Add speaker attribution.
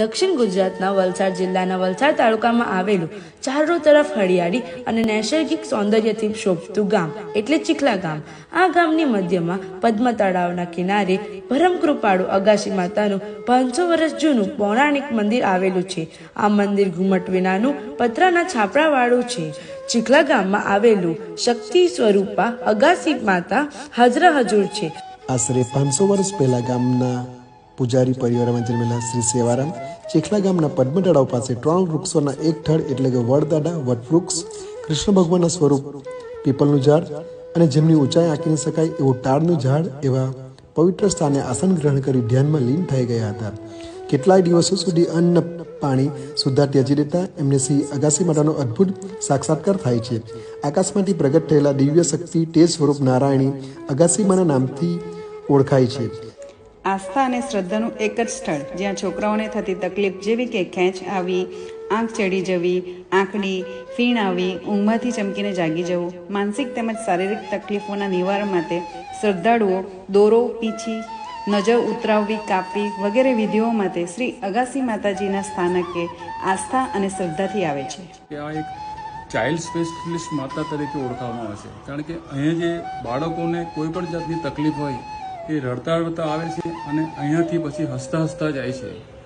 Speaker 1: દક્ષિણ ગુજરાતના વલસાડ જિલ્લાના વલસાડ તાલુકામાં આવેલું ચારો તરફ હરિયાળી અને નૈસર્ગિક સૌંદર્યથી શોભતું ગામ, એટલે ચીખલા ગામ. આ ગામની મધ્યમાં પદ્મ તળાવના કિનારે ભરમકૃપાળુ અગાશી માતાનું પાંચસો વર્ષ જૂનું પૌરાણિક મંદિર આવેલું છે. આ મંદિર ઘુમટ વિનાનું પતરાના છાપરાવાળું છે. ચીખલા ગામમાં આવેલું શક્તિ સ્વરૂપા અગાસી માતા હાજરા હજુર છે.
Speaker 2: આશરે પાંચસો વર્ષ પહેલા ગામના પૂજારી પરિવારમાં જન્મેલા શ્રી સેવારામ ચેખલા ગામના પદ્મ પાસે ત્રણ વૃક્ષોના એક થડ એટલે કે વડદાડા, વટવૃક્ષ, કૃષ્ણ ભગવાનના સ્વરૂપ, પીપલનું ઝાડ અને જેમની ઊંચાઈ આંકી શકાય એવું તાળનું ઝાડ એવા પવિત્ર સ્થાને આસન ગ્રહણ કરી ધ્યાનમાં લીન થઈ ગયા હતા. કેટલાય દિવસો સુધી અન્ન પાણી સુદ્ધા ત્યજી દેતા એમને શ્રી અગાસી માતાનો અદ્ભુત સાક્ષાત્કાર થાય છે. આકાશમાંથી પ્રગટ થયેલા દિવ્ય શક્તિ તેજ સ્વરૂપ નારાયણી અગાસીમાના નામથી ઓળખાય છે.
Speaker 3: આસ્થા અને શ્રદ્ધાનું એક જ સ્થળ, જ્યાં છોકરાઓને થતી તકલીફ જેવી કે ખેંચ આવી, આંખ ચડી જવી આંખડી ફીણ આવી, ઊંઘમાંથી ચમકીને જાગી જવું, માનસિક તેમજ શારીરિક તકલીફોના નિવારણ માટે શ્રદ્ધાળુઓ દોરો, પીછી, નજર ઉતરાવવી, કાપવી વગેરે વિધિઓ માટે શ્રી અગાસી માતાજીના સ્થાનકે આસ્થા અને શ્રદ્ધાથી આવે છે.
Speaker 4: ચાઇલ્ડ સ્પેશિયલિસ્ટ માતા તરીકે ઓળખવામાં આવે છે. કારણ કે અહીંયા જે બાળકોને કોઈ પણ જાતની તકલીફ હોય એ રડતા રડતા આવે છે અને અહીંયાથી પછી હસતા હસતા જાય છે.